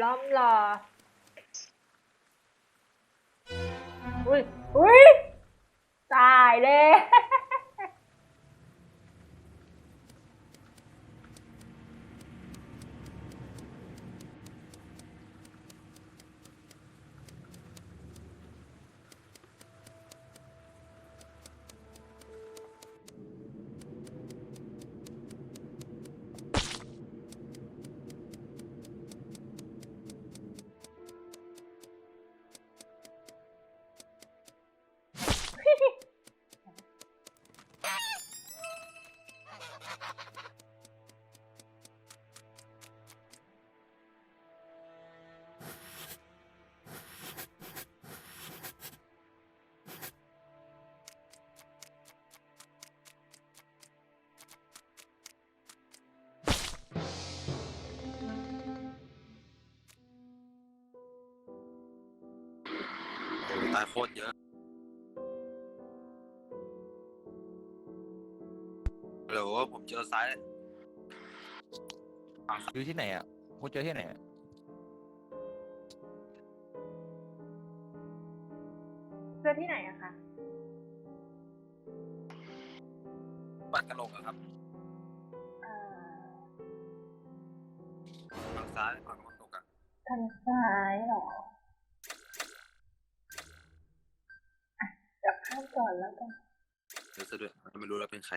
ล้อมรอ อุ้ยอุ้ยตายเลย ตายโคตรเยอะเดี๋ยวผมเจอซ้ายอยู่ที่ไหนอะคุณเจอที่ไหนอะเจอที่ไหนอะคะปัดกระโหลกอะครับเอ่อฝั่งซ้ายฝั่งตะวันตกอะทางซ้ายเหรอะเดี๋ยวข้าม ก่อนแล้วกันเดี๋ยวซะด้วยไม่รู้แล้วเป็นใคร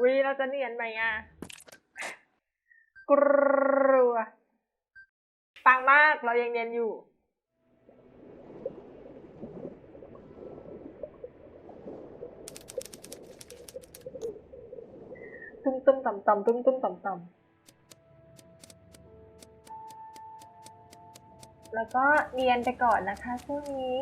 วิเราจะเนียนไหมอะกลัวฟังมากเรายังเนียนอยู่ ตุ้มตุ้มต่ำต่ำตุ้มตุ้มต่ำต่ำ แล้วก็เรียนไปก่อนนะคะช่วงนี้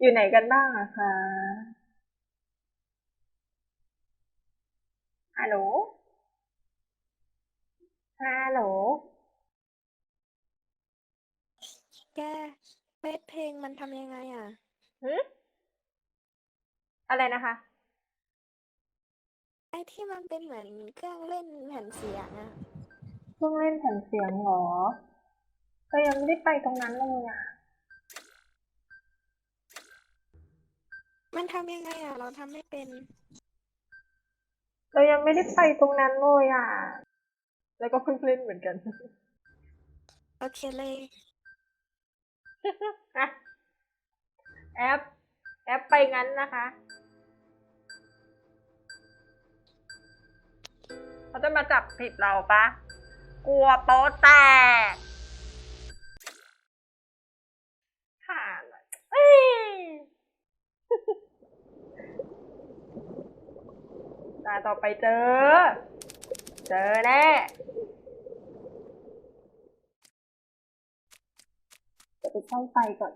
อยู่ไหนกันบ้างอะคะฮัลโหล ฮัลโหล แกเบสเพลงมันทำยังไงอะหือะไรนะคะ ไอ้ที่มันเป็นเหมือนเครื่องเล่นแผ่นเสียงอะเพิ่งเล่นแผ่นเสียงเหรอ ก็ยังไม่ได้ไปตรงนั้นเลยอะ มันทำยังไงอะ เราทำไม่เป็น เรายังไม่ได้ไปตรงนั้นเลยอะแล้วก็เพิ่งเล่นเหมือนกัน โอเคเลย อะแอป แอปไปงั้นนะคะ เขาจะมาจับผิดเราปะ กลัวโป๊ะแตกผ่านอะเอ้ย ตาต่อไปเจอ เจอแน่จะไปช่องไฟก่อน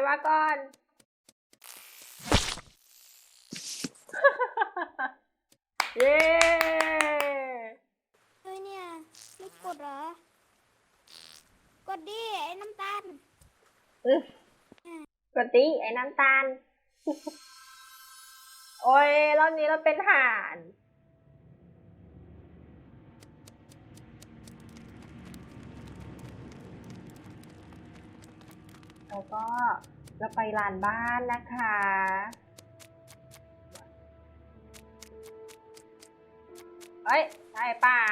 อยมาก่อน เย้เฮ้ยเนี่ยไม่กดเหรอ กดดิไอ้น้ำตาลกดดิไอ้น้ำตาล โอ้ยรอบนี้เราเป็นห่าน แล้วก็เราไปลานบ้านนะคะ เอ้ยใช่เปล่า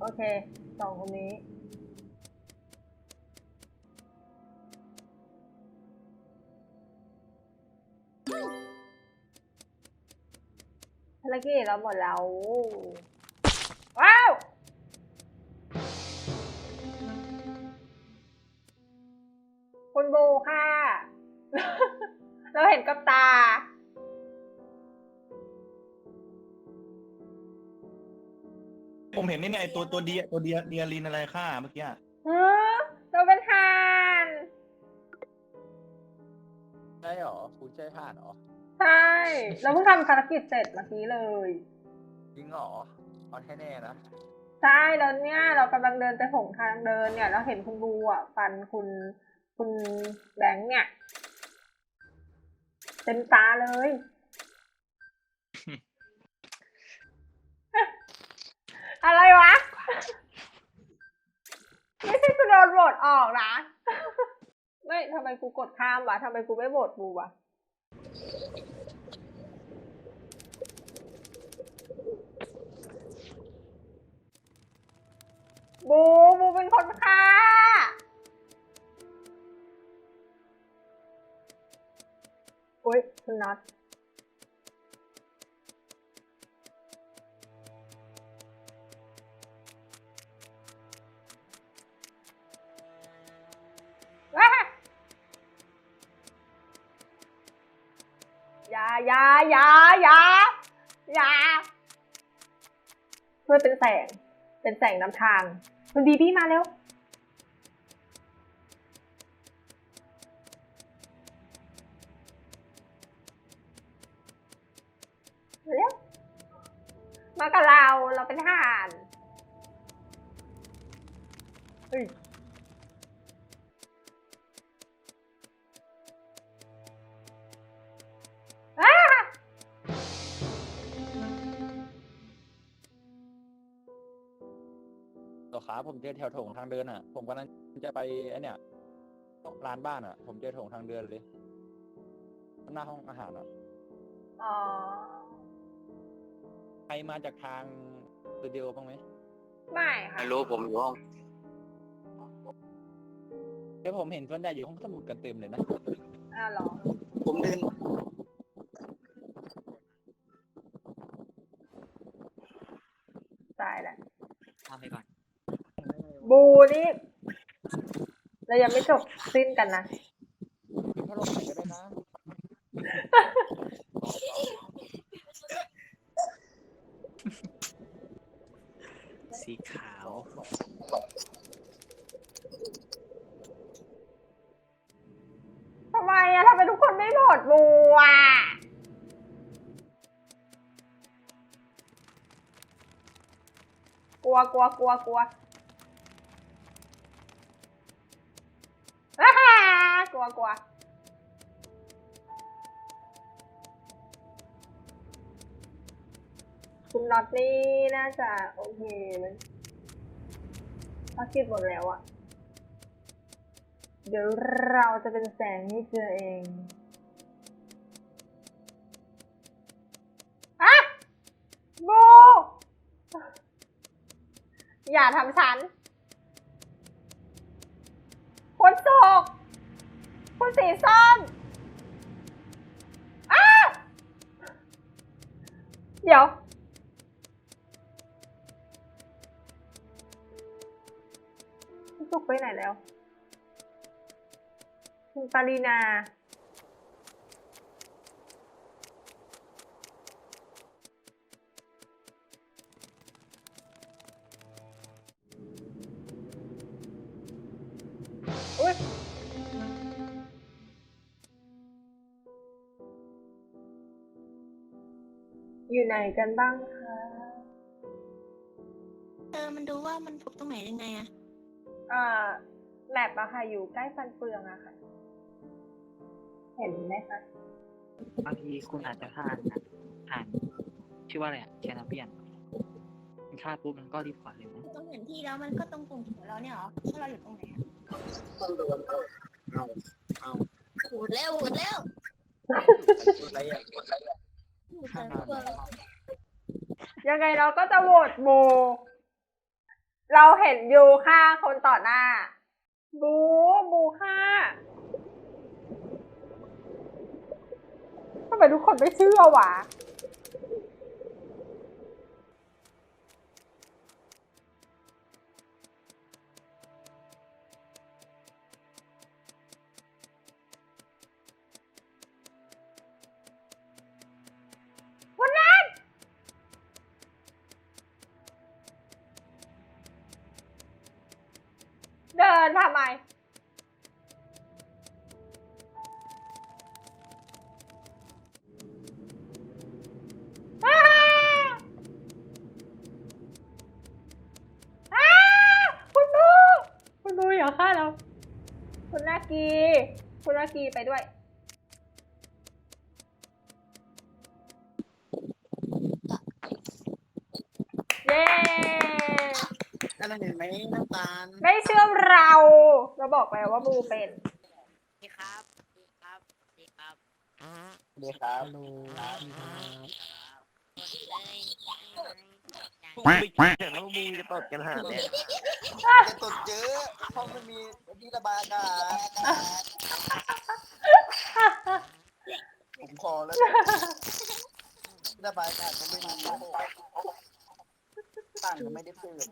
โอเคสองคนนี้ ภารกิจเราหมดแล้ว ว้าวคุณโบค่ะ เราเห็นกับตา เห็นนี่ไงตัวตัวเดียตัวเดียเดียลินอะไรค่าเมื่อกี้อะเออเราเป็นห่านใช่หรอคุณใช่ผ่านหรอใช่เราเพิ่งทำภารกิจเสร็จเมื่อกี้เลย จริงหรอเอาให้แน่นะใช่แล้วเนี่ยเรากำลังเดินไปหงทางเดินเนี่ย เราเห็นคุณบูอะฟันคุณคุณแบงค์เนี่ยเต็มตาเลย อะไรวะ ไม่ใช่กูโดนโหวตออกนะ ไม่ทำไมกูกดข้ามวะทำไมกูไม่โหวตบูวะบูบูเป็นคนฆ่าอุ้ยคุณน็อต ยายายายาย่าเพื่อเป็นแสง เป็นแสงนำทาง คุณบีบี้มาเร็วมาเร็วมากับเรา เราเป็นทหาร เจอแถวโถงทางเดินอะ ผมกำลังจะไปไอ้เนี่ยร้านบ้านอะ ผมเจอโถงทางเดินเลยหน้าห้องอาหารอะอ๋อใครมาจากทางสตูดิโอบ้างไหมไม่ค่ะไม่รู้ผมอยู่ห้องแค่ผมเห็นส่วนใหญ่อยู่ห้องสมุดกันเต็มเลยนะอ้าวเหรอผมเดิน ตายแล้ว ทำไปก่อน บูนี่เรายังไม่จบสิ้นกันนะเป็นพัดลมไหนก็ได้นะสีขาวทำไมอะทำไมทุกคนไม่โหวตบูอะกลัวกลัวกลัวกลัว กลัวคุณน็อตนี่น่าจะโอเคมันภารกิจหมดแล้วอะเดี๋ยวเราจะเป็นแสงให้เธอเองอะโบ อย่าทำฉันคนโศก สีส้มอ้าเดี๋ยวคุณสุกไปไหนแล้วคุณปารีนา อยู่ไหนกันบ้างคะเออมันดูว่ามันทุบตรงไหนยังไงอะอ่าแลบอะค่ะ อยู่ใกล้ฟันเฟืองอะค่ะ เห็นไหมคะ บางทีคุณอาจจะทานนะทานชื่อว่าอะไรอะแคนาเปียนมันฆ่าปุ๊บมันก็รีพอร์ตเลยนะตรงแผนที่แล้วมันก็ตรงกลุ่มของเราเนี่ยเหรอว่าเราอยู่ตรงไหนอะโหดแล้วโหดแล้ว อะไรอะโหดแล้วเกิน ยังไงเราก็จะโหวตบูเราเห็นยูฆ่าคนต่อหน้า บูบูฆ่าทำไมทุกคนไม่เชื่อวะ คุณนากี คุณนากีไปด้วย เย้นั่นเห็นไหมน้ำตาลไม่เชื่อเรา เราบอกแล้วว่าบูเป็นดีครับดีครับดีครับเดี๋ยวครับ ไม่เห็นว่ามึงจะตดกันหาเนี่ยจะตดเยอะเพราะมันมีที่ระบายอากาศผมขอแล้วระบายอากาศก็ไม่มีต่างก็ไม่ได้เปิด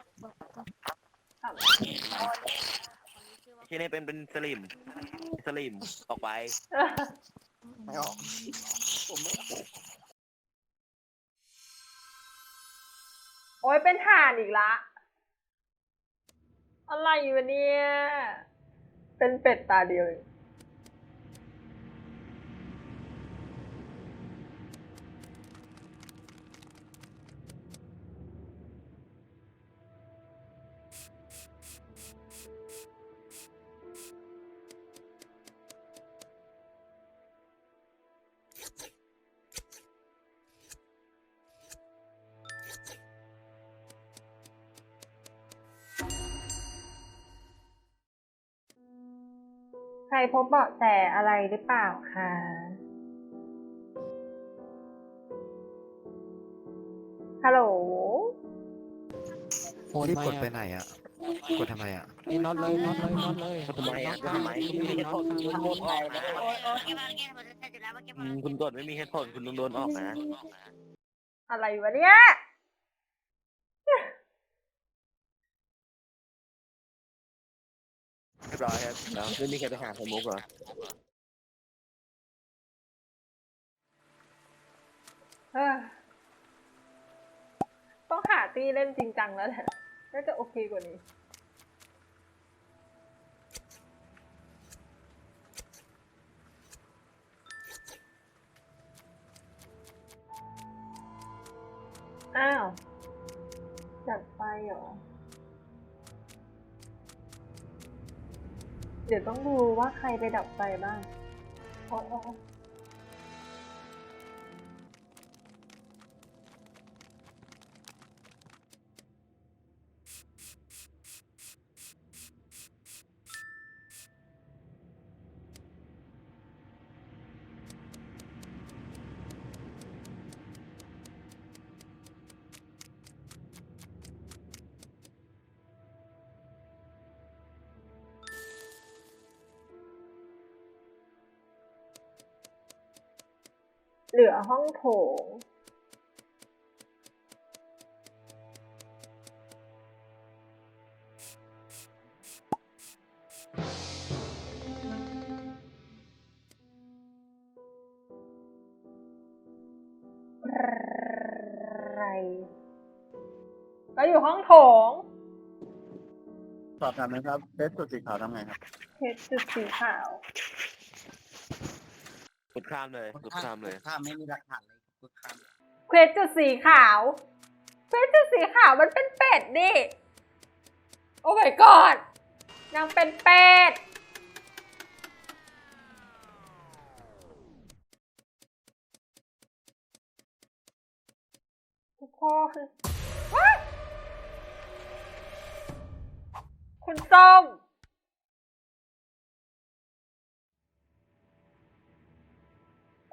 ที่นี่เป็นเป็นสลิมสลิมออกไปไม่ออกผมไม่ อ้ยเป็นห่านอีกละ อะไรวะเนี่ย เป็นเป็ดตาเดียวเอง รพบเบาะแสอะไรหรือเปล่าคะฮัลโหลรีบกดไปไหนอะ กดทำไมอะ นี่น็อตเลยน็อตเลยน็อตเลยทำไมอะทำไมคุณไม่มีเหตุผลคุณโดนออกนะอืมคุณกดไม่มีเหตุผลคุณต้องโดนออกนะอะไรวะเนี่ย เรี ยบร้อยครับแล้วไม่มีใครไปหาไข่มุกเหรอเอ้อต้องหาตีเล่นจริงจังแล้วแหละน่าจะโอเคกว่านี้ อ้าวดับไฟเหรอ เดี๋ยวต้องดูว่าใครไปดับไฟบ้างโอ้ เหลือห้องโถงไรเราอยู่ห้องโถง สอบถามนะครับเทสสุดสีขาวทำไงครับ เพชรจุดสีขาว กดข้ามเลยกดข้ามเลย ข้ามไม่มีหลักฐานเลยกดข้ามเควสจุดสีขาวเควสจุดสีขาวมันเป็นเป็ดดิโอ้ my god นางเป็นเป็ด ทุกคนว้ายคุณส้ม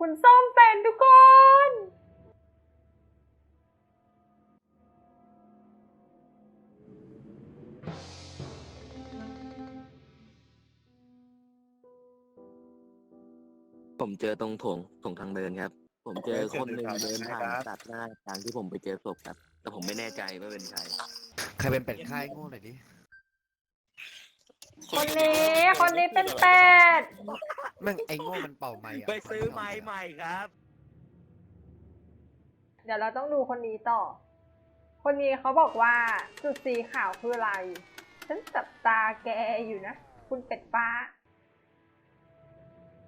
คุณส้มเป็นทุกคน ผมเจอตรงโถงโถงทางเดินครับ ผมเจอคนหนึ่งเดินผ่านตัดหน้าทางที่ผมไปเจอศพครับ แต่ผมไม่แน่ใจว่าเป็นใคร ใครเป็นเป็ดค่ายโง่หน่อยดิคนนี้คนนี้เป็นเป็ด แม่งไอ้โง่มันเป่าไม้อะไปซื้อไม้ใหม่ครับ เดี๋ยวเราต้องดูคนนี้ต่อ คนนี้เขาบอกว่าจุดสีขาวคืออะไร ฉันจับตาแกอยู่นะ คุณเป็ดฟ้า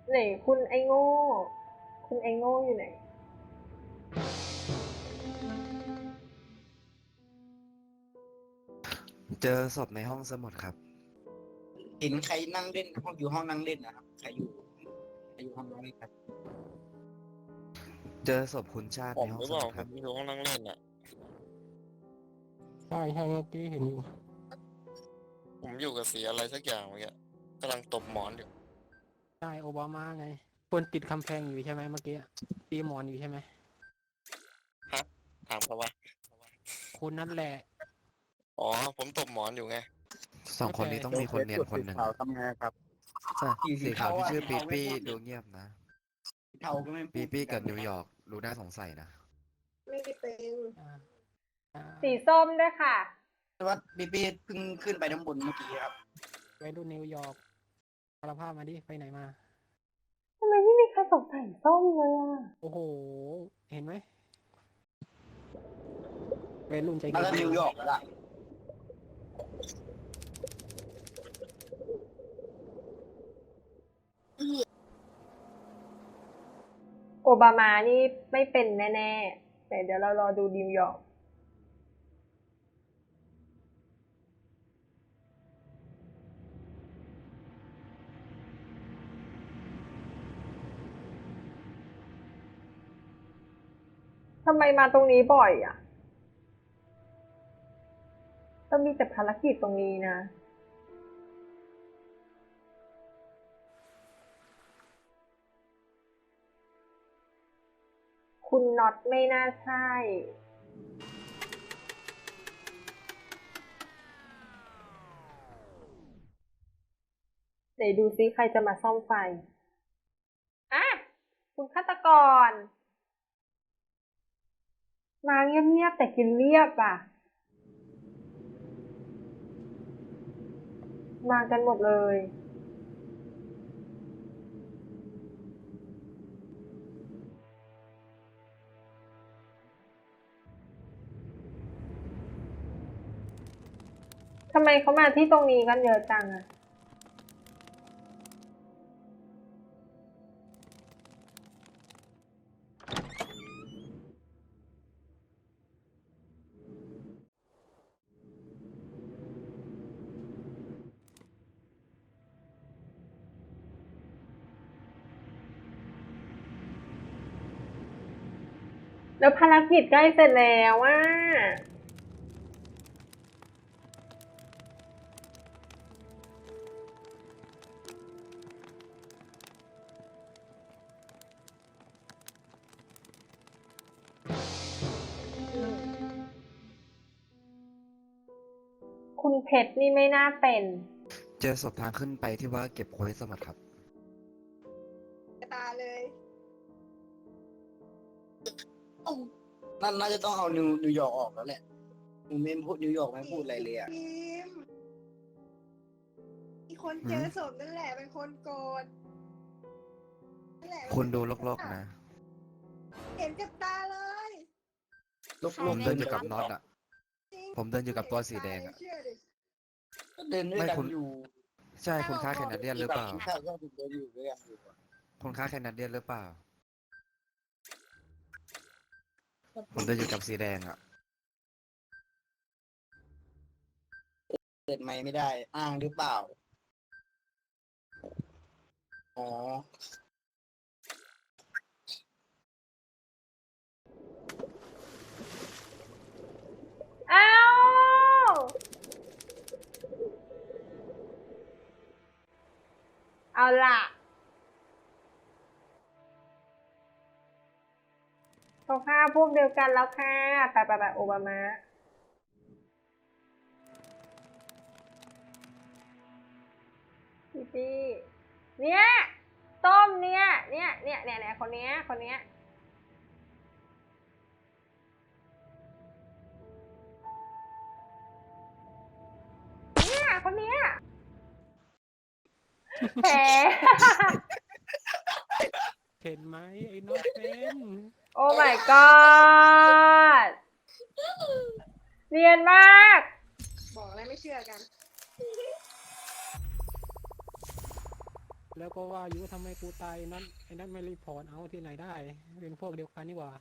ไหนคุณไอ้โง่ คุณไอ้โง่อยู่ไหน เจอศพในห้องสมุดครับ เห็นใครนั่งเล่นห้องอยู่ห้องนั่งเล่นนะครับ ใครอยู่ ใครอยู่ห้องนั่งเล่นครับเจอศพคุณชาติผในมห้องหรือสเปล่ามุดผครับมอยู่ห้องนั่งเล่นอะ ใช่ใช่เมื่อกี้เห็นอยู่ผมอยู่กับสีอะไรสักอย่างเมื่อกี้กำลังตบหมอนอยู่ใช่โอบามาไงคนติดคำแพงอยู่ใช่ไหมเมื่อกี้ตีหมอนอยู่ใช่ไหมถามเขาว่าคุณนั่นแหละ อ๋อ ผมตบหมอนอยู่ไง สองคนนี้ต้องมีคนเนียนคนหนึ่งเทสสุดสีขาวทำไงครับ ใช่สีขาวที่ชื่อปีปี้ดูเงียบนะเทาก็ไม่พูดปีปี้กับนิวยอร์กดูน่าสงสัยนะไม่ได้เป็นอ่าอ่าสีส้มด้วยค่ะ แต่ว่าปีปี้เพิ่งขึ้นไปด้านบนเมื่อกี้ครับ วัยรุ่นนิวยอร์กสารภาพมาดิไปไหนมา ทำไมไม่มีใครสงสัยส้มเลยอะ โอ้โห เห็นไหมวัยรุ่นใจแล้วเย็นก็นิวยอร์กแล้วล่ะ โอบามานี่ไม่เป็นแน่ๆ แต่เดี๋ยวเรารอดูนิวยอร์กทำไมมาตรงนี้บ่อยอะ ต้องมีแต่ภารกิจตรงนี้นะ คุณน็อตไม่น่าใช่ เดี๋ยวดูซิใครจะมาซ่อมไฟ อะ คุณฆาตกร มาเงียบๆแต่กินเรียบอะ มากันหมดเลย ทำไมเขามาที่ตรงนี้กันเยอะจังอะแล้วภารกิจใกล้เสร็จแล้วว่า เพชรนี่ไม่น่าเป็น เจอศพทางขึ้นไปที่ว่าเก็บโค้ดสมัครครับ ตาเลย นั่นน่าจะต้องเอานิวนิวยอร์กออกแล้วแหละมูเมนพูดนิวยอร์กไม่พูดอะไรเลยอะ พิมพ์อีคนเจอศพนั่นแหละเป็นคนโกดนั่นแหละคุณดูโลกๆนะเห็นกับตาเลยลูกผมเดินอยู่กับๆน็อตอะ จริงผมเดินอยู่กับตัวสีแดงอะ เชื่อดิก็ เดินด้วยไม่กันคุณอยู่ใช่คุณค่าแคนาเดียนหรือเปล่าใช่ก็เดินอยู่ด้วยกันอยู่อะคุณค่าแคนาเดียนหรือเปล่า ผมเดินอยู่กับสีแดงอะเดินไม่ไม่ได้ อ้างหรือเปล่า อ๋ออ้าว เอาล่ะเขาฆ่าพวกเดียวกันแล้วค่ะไปไปไปโอบามาพี่พี่เนี่ย ต้มเนี่ย เนี่ย เนี่ยเนี่ยเนี่ยคนเนี้ย คนเนี้ย แหมเห็นไหมไอ้น้องเป็นโอ้ my god เนียนมาก บอกอะไรไม่เชื่อกัน แล้วก็ว่าอยู่ทำไมกูตายไอ้นั้นไอ้นั้นไม่รีพอร์ตเอาที่ไหนได้ เป็นพวกเดียวกันนี่หว่า